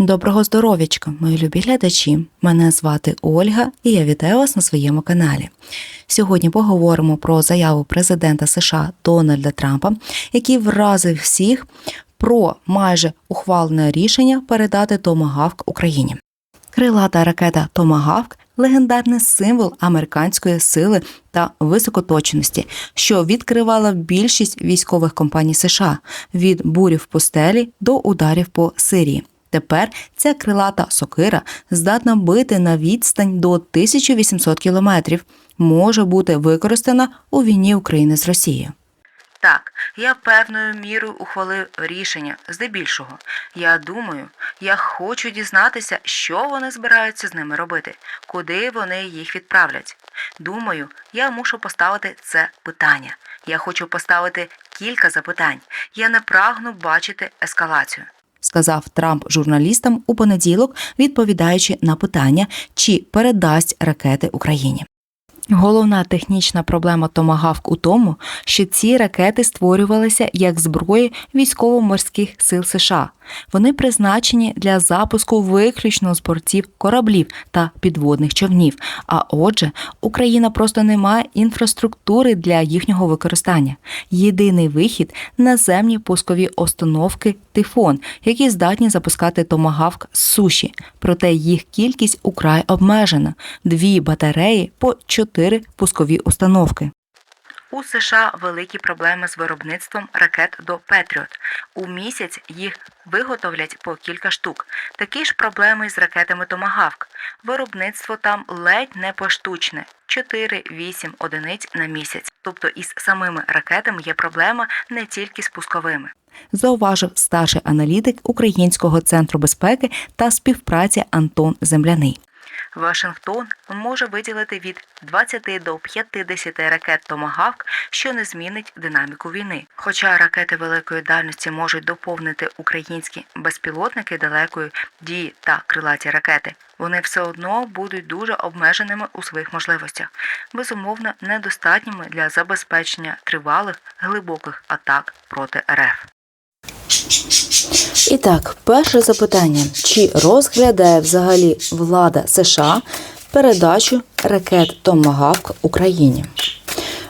Доброго здоров'ячка, мої любі глядачі. Мене звати Ольга, і я вітаю вас на своєму каналі. Сьогодні поговоримо про заяву президента США Дональда Трампа, який вразив всіх про майже ухвалене рішення передати Томагавк Україні. Крилата ракета Томагавк легендарний символ американської сили та високоточності, що відкривала більшість військових компаній США від бурів пустелі до ударів по Сирії. Тепер ця крилата сокира здатна бити на відстань до 1800 кілометрів, може бути використана у війні України з Росією. Так, я певною мірою ухвалив рішення здебільшого. Я думаю, я хочу дізнатися, що вони збираються з ними робити, куди вони їх відправлять. Думаю, я мушу поставити це питання. Я хочу поставити кілька запитань. Я не прагну бачити ескалацію. Сказав Трамп журналістам у понеділок, відповідаючи на питання, чи передасть ракети Україні. Головна технічна проблема Томагавк у тому, що ці ракети створювалися як зброї військово-морських сил США. Вони призначені для запуску виключно з бортів кораблів та підводних човнів. А отже, Україна просто не має інфраструктури для їхнього використання. Єдиний вихід наземні пускові установки Тифон, які здатні запускати томагавк з суші. Проте їх кількість украй обмежена: дві батареї по чотири пускові установки. У США великі проблеми з виробництвом ракет до Петріот. У місяць їх виготовлять по кілька штук. Такі ж проблеми з ракетами Томагавк. Виробництво там ледь не поштучне 4-8 одиниць на місяць. Тобто із самими ракетами є проблема не тільки з пусковими. Зауважив старший аналітик Українського центру безпеки та співпраці Антон Земляний. Вашингтон може виділити від 20 до 50 ракет Томагавк, що не змінить динаміку війни. Хоча ракети великої дальності можуть доповнити українські безпілотники далекої дії та крилаті ракети, вони все одно будуть дуже обмеженими у своїх можливостях, безумовно недостатніми для забезпечення тривалих глибоких атак проти РФ. І так, перше запитання: чи розглядає взагалі влада США передачу ракет Томагавк Україні?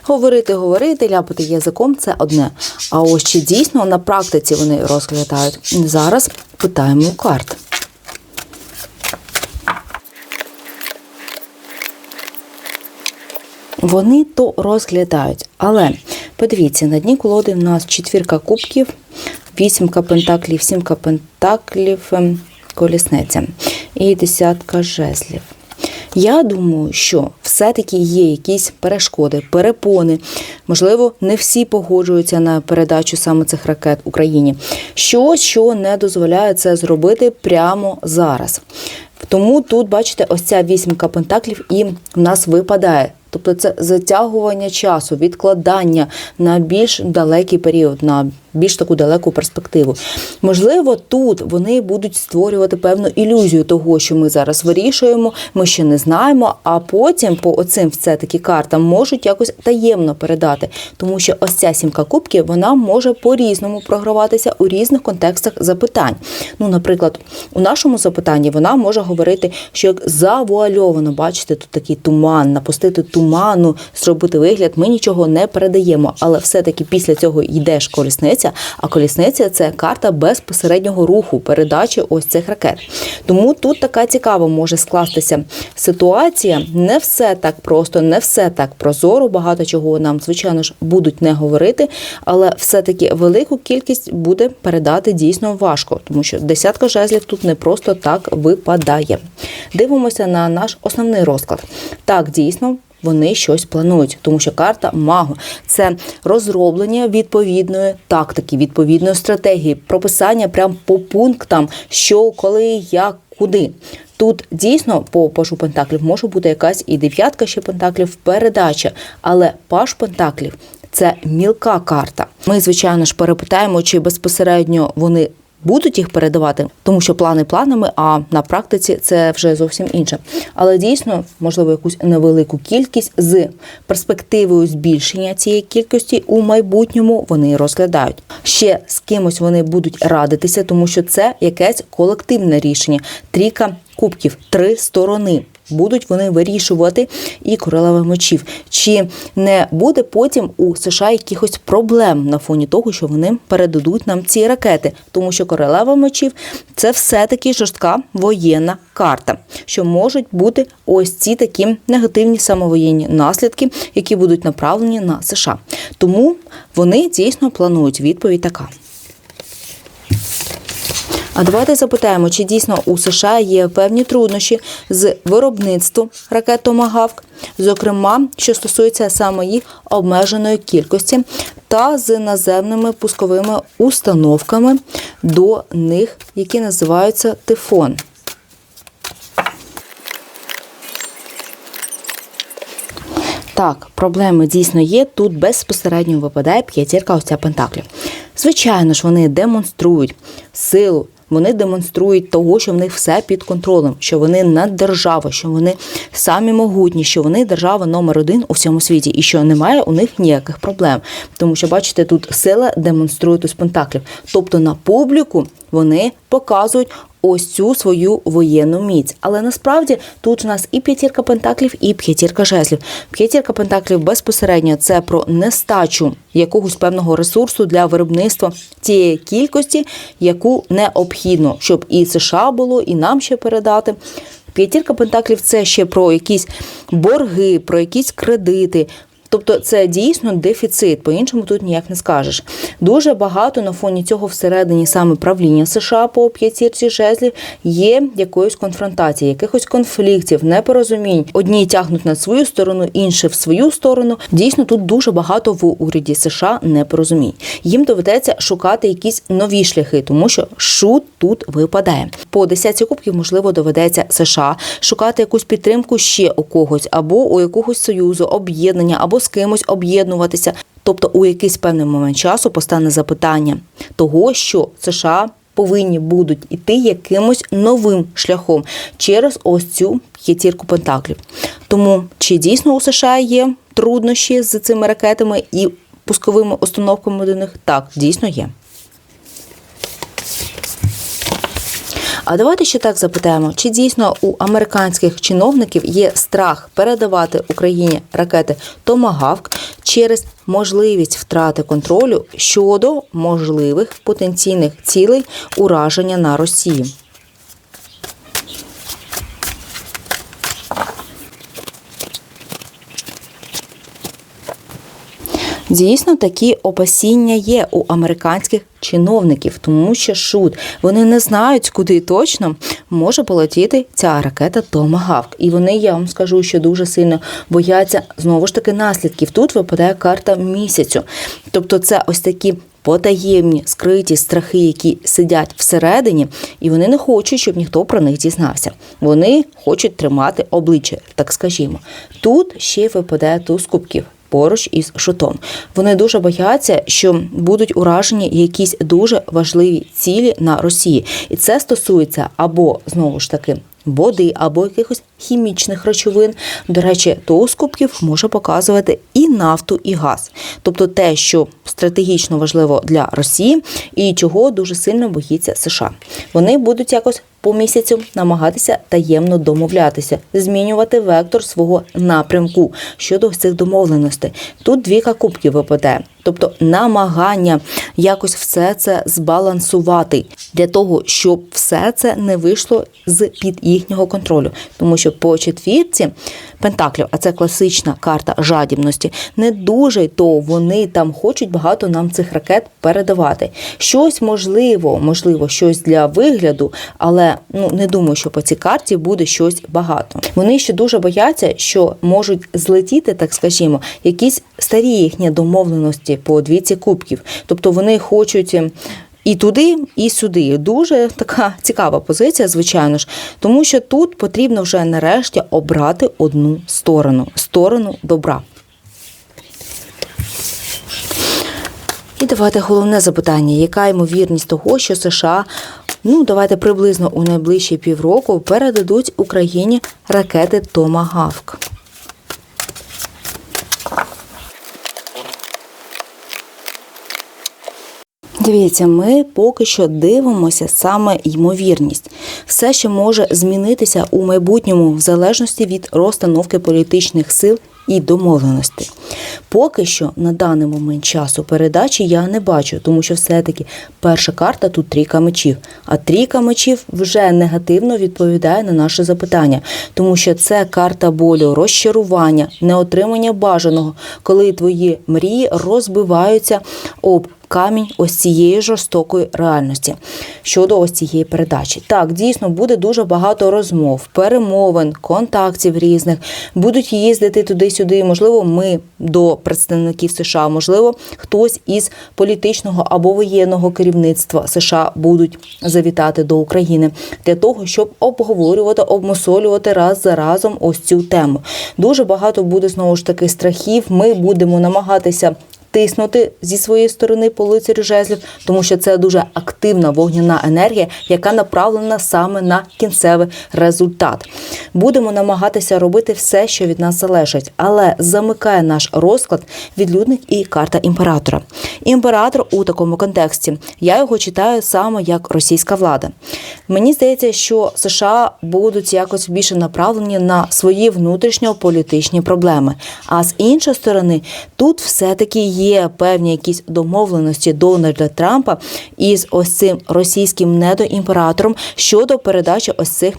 Говорити, говорити, ляпати язиком це одне. А ось чи дійсно на практиці вони розглядають? Зараз питаємо у карт. Вони то розглядають, але подивіться, на дні колоди в нас четвірка кубків, вісімка пентаклів, сімка пентаклів, ем, колісниця і десятка жезлів. Я думаю, що все-таки є якісь перешкоди, перепони. Можливо, не всі погоджуються на передачу саме цих ракет Україні. Щось, що не дозволяє це зробити прямо зараз. Тому тут, бачите, ось ця вісімка пентаклів і в нас випадає. Тобто це затягування часу, відкладання на більш далекий період, на більш таку далеку перспективу. Можливо, тут вони будуть створювати певну ілюзію того, що ми зараз вирішуємо, ми ще не знаємо, а потім по оцим все таки картам можуть якось таємно передати. Тому що ось ця сімка кубків вона може по-різному програватися у різних контекстах запитань. Ну, наприклад, у нашому запитанні вона може говорити, що як завуальовано, бачите, тут такий туман, напустити туману, зробити вигляд, ми нічого не передаємо. Але все-таки після цього йде ж колісниця, а колісниця це карта безпосереднього руху, передачі ось цих ракет. Тому тут така цікава може скластися ситуація. Не все так просто, не все так прозоро. Багато чого нам, звичайно ж, будуть не говорити, але все-таки велику кількість буде передати дійсно важко, тому що десятка жезлів тут не просто так випадає. Дивимося на наш основний розклад. Так, дійсно вони щось планують, тому що карта магу це розроблення відповідної тактики, відповідної стратегії, прописання прямо по пунктам, що, коли, як, куди. Тут дійсно по пашу пентаклів може бути якась і дев'ятка ще пентаклів передача, але паш пентаклів це мілка карта. Ми, звичайно ж, перепитаємо, чи безпосередньо вони будуть їх передавати, тому що плани планами, а на практиці це вже зовсім інше. Але дійсно, можливо, якусь невелику кількість з перспективою збільшення цієї кількості у майбутньому вони розглядають. Ще з кимось вони будуть радитися, тому що це якесь колективне рішення. Трійка кубків, три сторони. Будуть вони вирішувати і королева мечів. Чи не буде потім у США якихось проблем на фоні того, що вони передадуть нам ці ракети? Тому що королева мечів це все-таки жорстка воєнна карта, що можуть бути ось ці такі негативні самовоєнні наслідки, які будуть направлені на США. Тому вони дійсно планують відповідь така. А давайте запитаємо, чи дійсно у США є певні труднощі з виробництвом ракет «Томагавк», зокрема, що стосується саме їх обмеженої кількості, та з наземними пусковими установками до них, які називаються тифон. Так, проблеми дійсно є. Тут безпосередньо випадає п'ятірка ось ця пентаклів. Звичайно ж, вони демонструють силу, вони демонструють того, що в них все під контролем, що вони наддержава, що вони самі могутні, що вони держава номер один у всьому світі, і що немає у них ніяких проблем. Тому що, бачите, тут сила демонструє з пентаклів. Тобто на публіку вони показують ось цю свою воєнну міць. Але насправді тут у нас і п'ятірка пентаклів, і п'ятірка жезлів. П'ятірка пентаклів безпосередньо це про нестачу якогось певного ресурсу для виробництва тієї кількості, яку необхідно, щоб і США було, і нам ще передати. П'ятірка пентаклів це ще про якісь борги, про якісь кредити, Тобто це дійсно дефіцит, по-іншому тут ніяк не скажеш. Дуже багато на фоні цього всередині саме правління США по п'ятірці жезлів є якоюсь конфронтації, якихось конфліктів, непорозумінь. Одні тягнуть на свою сторону, інші в свою сторону. Дійсно, тут дуже багато в уряді США непорозумінь. Їм доведеться шукати якісь нові шляхи, тому що шут тут випадає. По десятці кубків, можливо, доведеться США шукати якусь підтримку ще у когось, або у якогось союзу, об'єднання, або з кимось об'єднуватися. Тобто у якийсь певний момент часу постане запитання того, що США повинні будуть іти якимось новим шляхом через ось цю п'ятірку пентаклів. Тому чи дійсно у США є труднощі з цими ракетами і пусковими установками до них? Так, дійсно є. А давайте ще так запитаємо: чи дійсно у американських чиновників є страх передавати Україні ракети Томагавк через можливість втрати контролю щодо можливих потенційних цілей ураження на Росії? Дійсно, такі опасіння є у американських чиновників, тому що шут вони не знають, куди точно може полетіти ця ракета Томагавк. І вони, я вам скажу, що дуже сильно бояться знову ж таки наслідків. Тут випадає карта місяцю. Тобто, це ось такі. Потаємні скриті страхи, які сидять всередині, і вони не хочуть, щоб ніхто про них дізнався. Вони хочуть тримати обличчя, так скажімо. Тут ще й випадає туз кубків поруч із шутом. Вони дуже бояться, що будуть уражені якісь дуже важливі цілі на Росії, і це стосується або знову ж таки. Води або якихось хімічних речовин. До речі, то з кубків може показувати і нафту, і газ, тобто те, що стратегічно важливо для Росії, і чого дуже сильно боїться США. Вони будуть якось по місяцю намагатися таємно домовлятися, змінювати вектор свого напрямку щодо цих домовленостей. Тут двіка кубків випадає. Тобто намагання якось все це збалансувати для того, щоб все це не вийшло з під їхнього контролю, тому що по четвірці пентаклів, а це класична карта жадібності, не дуже то вони там хочуть багато нам цих ракет передавати. Щось можливо, можливо, щось для вигляду, але ну не думаю, що по цій карті буде щось багато. Вони ще дуже бояться, що можуть злетіти, так скажімо, якісь старі їхні домовленості по двійці кубків. Тобто вони хочуть. І туди, і сюди. Дуже така цікава позиція, звичайно ж, тому що тут потрібно вже нарешті обрати одну сторону сторону добра. І давайте головне запитання: яка ймовірність того, що США, ну давайте приблизно у найближчі півроку передадуть Україні ракети Томагавк? Дивіться, ми поки що дивимося саме ймовірність. Все, що може змінитися у майбутньому, в залежності від розстановки політичних сил і домовленостей. Поки що на даний момент часу передачі я не бачу, тому що все-таки перша карта тут трійка мечів. А трійка мечів вже негативно відповідає на наше запитання, тому що це карта болю, розчарування, неотримання бажаного, коли твої мрії розбиваються об камінь ось цієї жорстокої реальності щодо ось цієї передачі. Так, дійсно буде дуже багато розмов, перемовин, контактів різних. Будуть їздити туди-сюди. Можливо, ми до представників США, можливо, хтось із політичного або воєнного керівництва США будуть завітати до України для того, щоб обговорювати, обмусолювати раз за разом ось цю тему. Дуже багато буде знову ж таки страхів. Ми будемо намагатися тиснути зі своєї сторони по лицарю жезлів, тому що це дуже активна вогняна енергія, яка направлена саме на кінцевий результат. Будемо намагатися робити все, що від нас залежить, але замикає наш розклад відлюдник і карта імператора. Імператор у такому контексті я його читаю саме як російська влада. Мені здається, що США будуть якось більше направлені на свої внутрішньополітичні проблеми. А з іншої сторони, тут все-таки є певні якісь домовленості Дональда Трампа із ось цим російським недоімператором щодо передачі ось цих.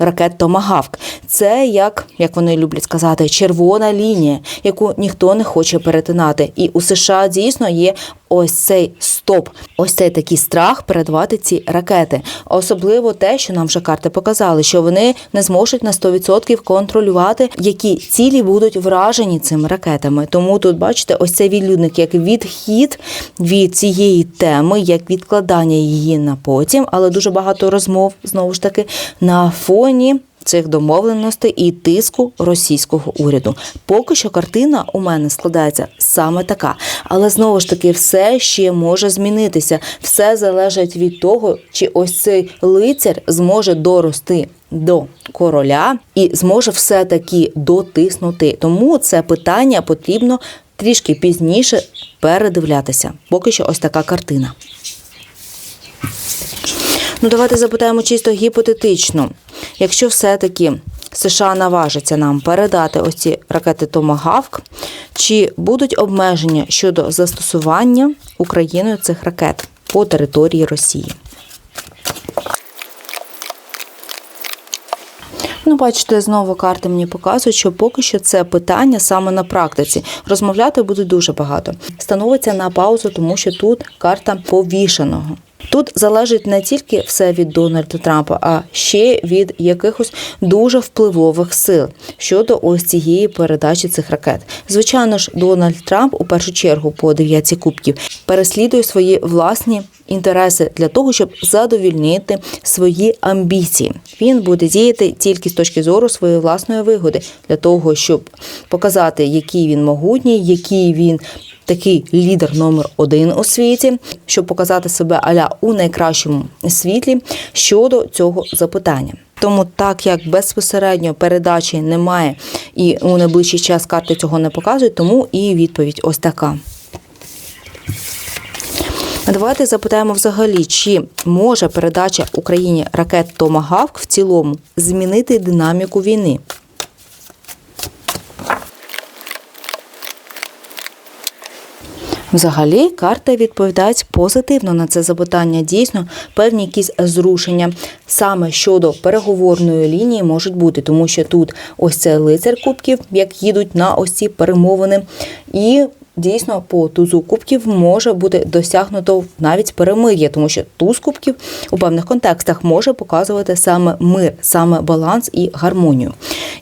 Ракет Томагавк. Це як як вони люблять сказати, червона лінія, яку ніхто не хоче перетинати. І у США дійсно є ось цей стоп, ось цей такий страх передавати ці ракети. Особливо те, що нам вже карти показали, що вони не зможуть на 100% контролювати, які цілі будуть вражені цими ракетами. Тому тут бачите, ось цей відлюдник як відхід від цієї теми, як відкладання її на потім, але дуже багато розмов знову ж таки на фоні цих домовленостей і тиску російського уряду. Поки що картина у мене складається саме така, але знову ж таки все ще може змінитися. Все залежить від того, чи ось цей лицар зможе дорости. До короля і зможе все таки дотиснути. Тому це питання потрібно трішки пізніше передивлятися. Поки що ось така картина. Ну, давайте запитаємо чисто гіпотетично. Якщо все-таки США наважиться нам передати ось ці ракети Томагавк, чи будуть обмеження щодо застосування Україною цих ракет по території Росії? Ну, бачите, знову карти мені показують, що поки що це питання саме на практиці. Розмовляти буде дуже багато. Становиться на паузу, тому що тут карта повішеного. Тут залежить не тільки все від Дональда Трампа, а ще від якихось дуже впливових сил щодо ось цієї передачі цих ракет. Звичайно ж, Дональд Трамп у першу чергу по дев'ятці кубків переслідує свої власні. Інтереси для того, щоб задовільнити свої амбіції, він буде діяти тільки з точки зору своєї власної вигоди, для того, щоб показати, який він могутній, який він такий лідер номер один у світі, щоб показати себе аля у найкращому світлі щодо цього запитання. Тому, так як безпосередньо передачі немає і у найближчий час карти цього не показують, тому і відповідь ось така. Давайте запитаємо взагалі, чи може передача Україні ракет Томагавк в цілому змінити динаміку війни. Взагалі, карти відповідають позитивно на це запитання. Дійсно, певні якісь зрушення саме щодо переговорної лінії можуть бути, тому що тут ось це лицар кубків, як їдуть на ось ці перемовини, і дійсно по тузу кубків може бути досягнуто навіть перемир'я, тому що туз кубків у певних контекстах може показувати саме мир, саме баланс і гармонію.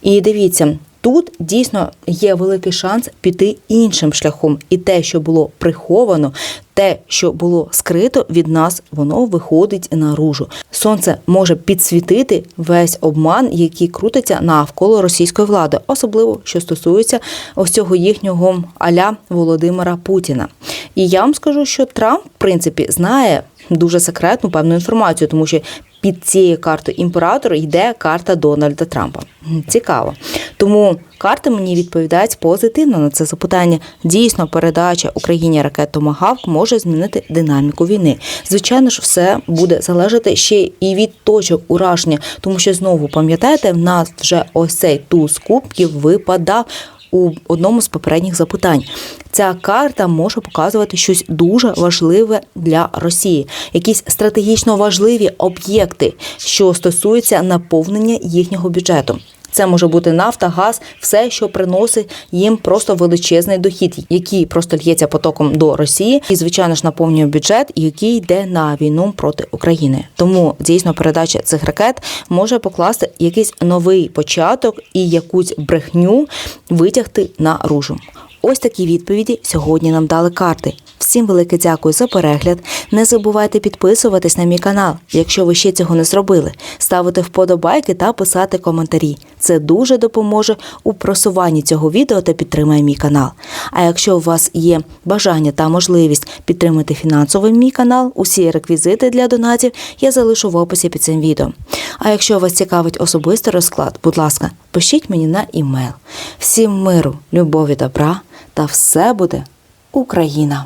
І дивіться, Тут дійсно є великий шанс піти іншим шляхом, і те, що було приховано, те, що було скрито від нас, воно виходить наружу. Сонце може підсвітити весь обман, який крутиться навколо російської влади, особливо що стосується ось цього їхнього аля Володимира Путіна. І я вам скажу, що Трамп, в принципі, знає дуже секретну певну інформацію, тому що під цією картою імператора йде карта Дональда Трампа. Цікаво. Тому карти мені відповідають позитивно на це запитання. Дійсно, передача Україні ракет Томагавк може змінити динаміку війни. Звичайно ж, все буде залежати ще і від точок ураження, тому що знову пам'ятаєте, в нас вже ось цей туз кубків випадав у одному з попередніх запитань. Ця карта може показувати щось дуже важливе для Росії, якісь стратегічно важливі об'єкти, що стосуються наповнення їхнього бюджету. Це може бути нафта, газ, все, що приносить їм просто величезний дохід, який просто л'ється потоком до Росії, і звичайно ж наповнює бюджет, який йде на війну проти України. Тому дійсно передача цих ракет може покласти якийсь новий початок і якусь брехню витягти наружу. Ось такі відповіді сьогодні нам дали карти. Всім велике дякую за перегляд. Не забувайте підписуватись на мій канал, якщо ви ще цього не зробили, ставити вподобайки та писати коментарі. Це дуже допоможе у просуванні цього відео та підтримає мій канал. А якщо у вас є бажання та можливість підтримати фінансово мій канал, усі реквізити для донатів я залишу в описі під цим відео. А якщо вас цікавить особистий розклад, будь ласка, пишіть мені на імейл. Всім миру, любові, добра та все буде Україна!